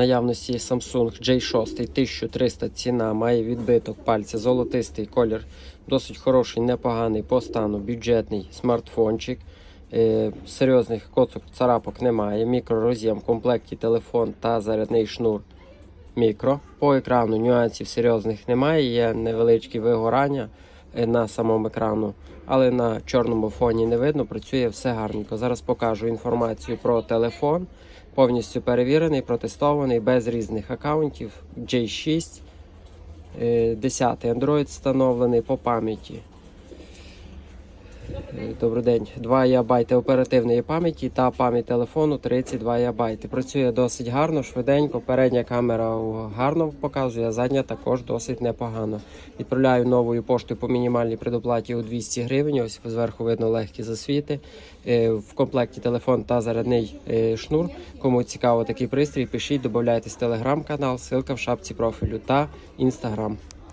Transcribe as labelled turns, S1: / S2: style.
S1: наявності Samsung J6 1300 ціна, має відбиток пальця, золотистий колір, досить хороший, непоганий по стану, бюджетний смартфончик. Е, серйозних коцок, царапок немає. Мікророз'єм, в комплекті телефон та зарядний шнур мікро. По екрану нюансів серйозних немає, є невеличкі вигорання на самому екрану, але на чорному фоні не видно, працює все гарненько. Зараз покажу інформацію про телефон. Повністю перевірений, протестований, без різних аккаунтів. J6, е, 10 Android встановлений по пам'яті. Добрий день. 2 ГБ оперативної пам'яті та пам'ять телефону 32 ГБ. Працює досить гарно, швиденько. Передня камера гарно показує, а задня також досить непогано. Відправляю новою поштою по мінімальній предоплаті у 200 гривень. Ось зверху видно легкі засвіти. Е, В комплекті телефон та зарядний е, шнур. Кому цікаво такий пристрій, пишіть, додавайтесь в телеграм-канал, ссылка в шапці профілю та інстаграм.